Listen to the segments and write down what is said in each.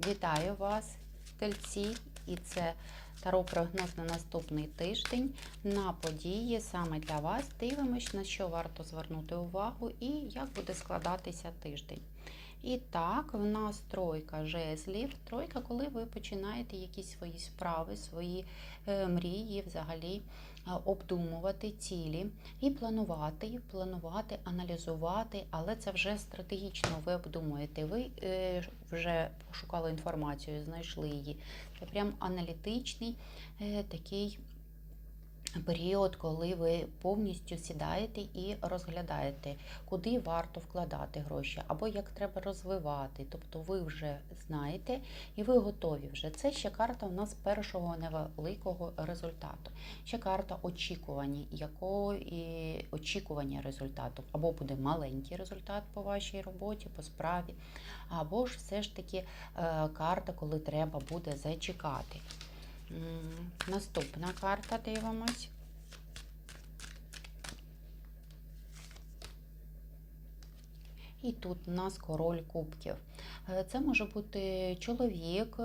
Вітаю вас, тельці, і це таро прогноз на наступний тиждень на події саме для вас. Дивимось, на що варто звернути увагу і як буде складатися тиждень. І так, в нас тройка жезлів. Тройка, коли ви починаєте якісь свої справи, свої е, мрії, взагалі е, обдумувати цілі і планувати, планувати, аналізувати, але це вже стратегічно ви обдумуєте. Ви е, вже пошукали інформацію, знайшли її. Це прям аналітичний е, такий період, коли ви повністю сідаєте і розглядаєте, куди варто вкладати гроші, або як треба розвивати. Тобто ви вже знаєте і ви готові вже. Це ще карта у нас першого невеликого результату. Ще карта очікування, якої очікування результату. Або буде маленький результат по вашій роботі, по справі, або ж все ж таки е, карта, коли треба буде зачекати. Наступна карта дивимось. І тут у нас король кубків. Е, Це може бути чоловік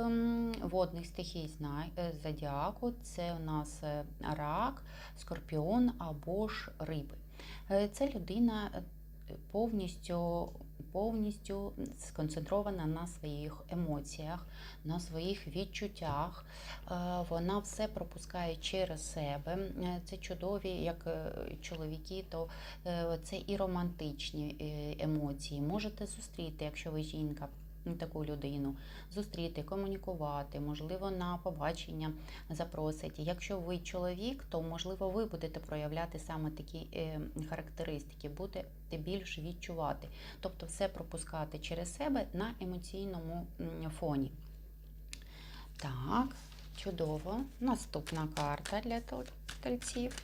водних стихій е, зодіаку. Це у нас е, рак, скорпіон або ж риби. Це людина повністю, повністю сконцентрована на своїх емоціях, на своїх відчуттях. Е, Вона все пропускає через себе. Е, Це чудові, як е, чоловіки, то це і романтичні емоції. Можете зустріти, якщо ви жінка. Таку людину зустріти, комунікувати, можливо, на побачення запросить. Якщо ви чоловік, то можливо ви будете проявляти саме такі е, характеристики, будете більш відчувати, тобто все пропускати через себе на емоційному фоні. Так, чудово. Наступна карта для тел- тельців.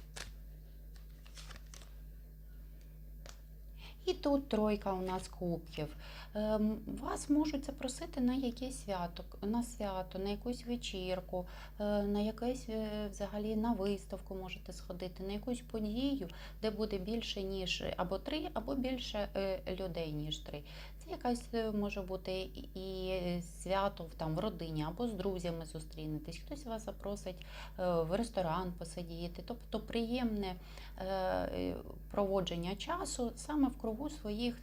І тут тройка у нас кубків. Ем, Вас можуть запросити на якесь свято, на свято, на якусь вечірку, е, на якесь е, взагалі на виставку можете сходити, на якусь подію, де буде більше ніж або три, або більше е, людей, ніж три. Це якась е, може бути і- свято там в родині, або з друзями зустрінетесь. Хтось вас запросить е, в ресторан посидіти, тобто приємне е, проводження часу саме в кругу своїх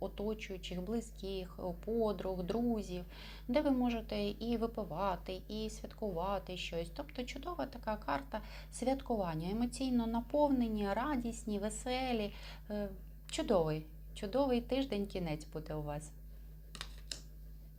оточуючих, близьких, подруг, друзів, де ви можете і випивати, і святкувати щось. Тобто чудова така карта святкування, емоційно наповнені, радісні, веселі. Чудовий, чудовий тиждень, кінець буде у вас.